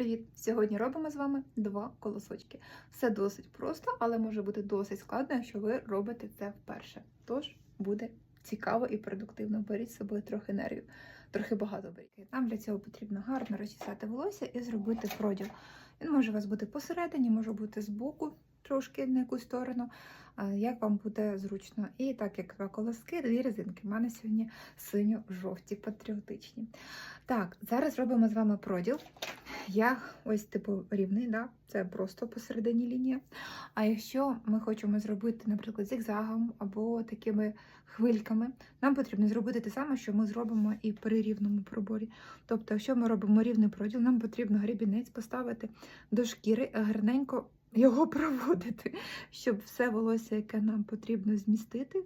привіт! Сьогодні робимо з вами два колосочки. Все досить просто, але може бути досить складно, якщо ви робите це вперше. Тож буде цікаво і продуктивно. Беріть з собою трохи нервів, трохи багато беріть. Нам для цього потрібно гарно розчесати волосся і зробити проділ. Він може у вас бути посередині, може бути збоку, трошки на якусь сторону, як вам буде зручно. І так як два колоски, дві резинки. У мене сьогодні синьо-жовті, патріотичні. Так, зараз робимо з вами проділ. Я ось типу рівний, да? це просто посередині лінія. А якщо ми хочемо зробити, наприклад, зігзагом або такими хвильками, нам потрібно зробити те саме, що ми зробимо і при рівному проборі. Тобто, якщо ми робимо рівний проділ, нам потрібно гребінець поставити до шкіри, гарненько його проводити, щоб все волосся, яке нам потрібно змістити,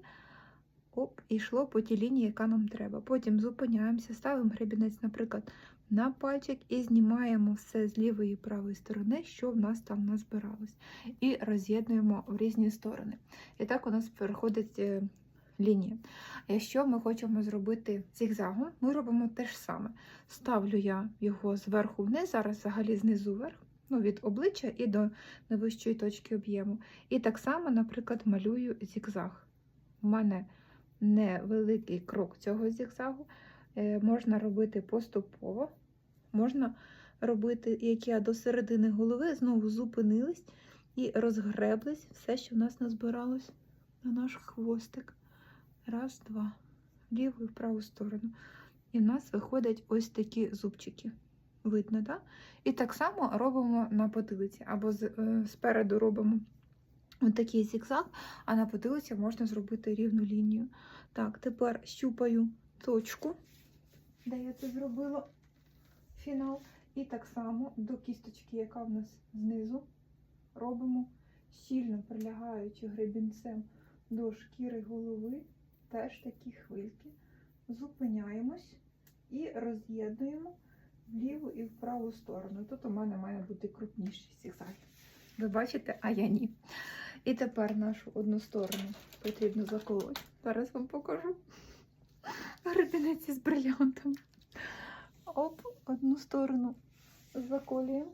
оп, йшло по тій лінії, яка нам треба. Потім зупиняємося, ставимо гребінець, наприклад, на пальчик і знімаємо все з лівої і правої сторони, що в нас там назбиралось. І роз'єднуємо в різні сторони. І так у нас переходить е, лінія. Якщо ми хочемо зробити зігзагом, ми робимо те ж саме. Ставлю я його зверху вниз, зараз взагалі знизу вверх, ну, від обличчя і до найвищої точки об'єму. І так само, наприклад, малюю зігзаг. У мене невеликий крок цього зігзагу. Е, Можна робити поступово, можна робити, як я до середини голови, знову зупинились і розгреблись все, що в нас назбиралось на наш хвостик. Раз, два, в ліву і в праву сторону. І в нас виходять ось такі зубчики. Видно, так? І так само робимо на потилиці. Або е, спереду робимо такий зігзаг, а на потилиці можна зробити рівну лінію. Так, тепер щупаю точку, де я це зробила фінал. І так само до кісточки, яка в нас знизу, робимо щільно прилягаючи гребінцем до шкіри голови, теж такі хвильки. Зупиняємось і роз'єднуємо в ліву і в праву сторону. Тут у мене має бути крупніший зігзаг. Ви бачите, а я ні. І тепер нашу одну сторону потрібно заколоти. Зараз вам покажу. Гребінець з брилянтом. Оп, одну сторону заколюємо,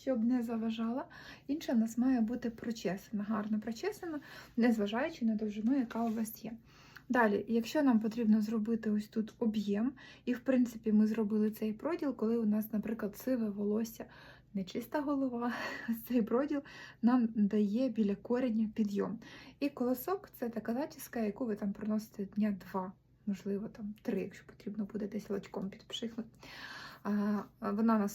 щоб не заважала. Інша в нас має бути прочесана, гарно прочесана, незважаючи на довжину, яка у вас є. Далі, якщо нам потрібно зробити ось тут об'єм, і в принципі ми зробили цей проділ, коли у нас, наприклад, сиве волосся, нечиста голова, цей броділ нам дає біля кореня підйом. І колосок це така натіска, яку ви там проносите дня два, можливо, там три, якщо потрібно буде десь лачком підпшихнути. Вона нас